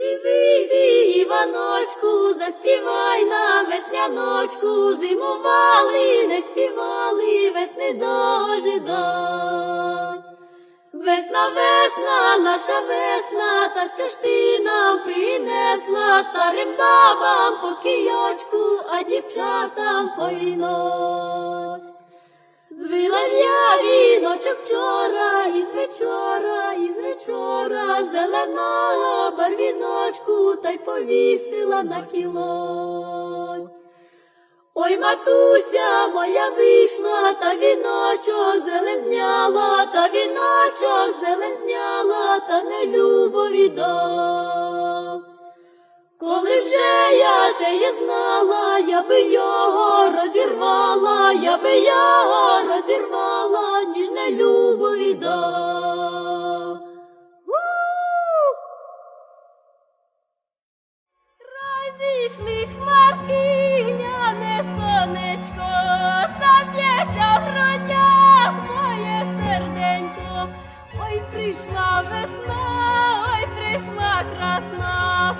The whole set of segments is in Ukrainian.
Вийди, вийди, Іваночку, заспівай нам весняночку, зимували, не співали, весни дожидай. Весна, весна, наша весна, та що ж ти нам принесла старим бабам по кійочку, а дівчатам по вінок. Віночок вчора, із вечора, із вечора, зеленого барвіночку, та й повісила на кілок. Ой, матуся моя вийшла, та віночок зелен зняла, та віночок зелензняла, та не любо віддав. Коли вже я теє знала, я би його розірвала, я би його розірвала, ніж не любо віддав. У! Розійшлись хмарки, гляне сонечко, заб'ється в грудях моє серденько. Ой, прийшла весна, ой, прийшла красна,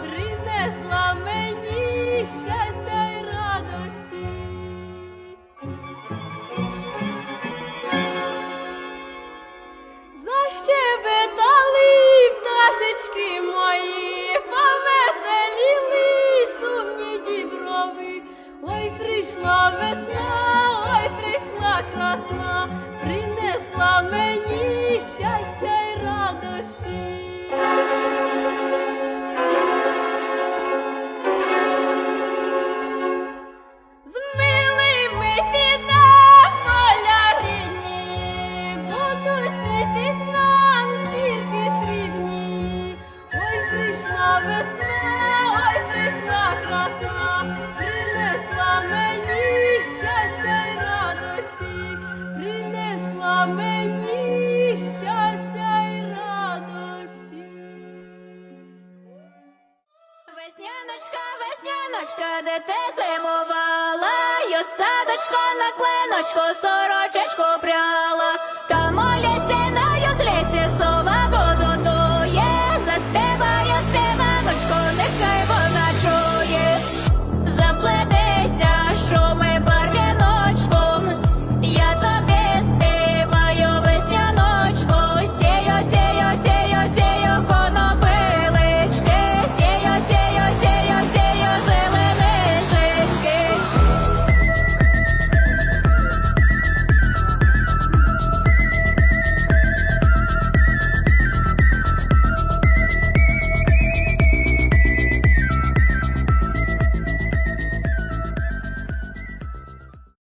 Ой, прийшла весна, ой, прийшла красна, принесла мені щастя й радощі. Весняночка, весняночка, де ти зимувала, я садочко на клиночку, сорочечку пряла, та моя лісі на юзлісі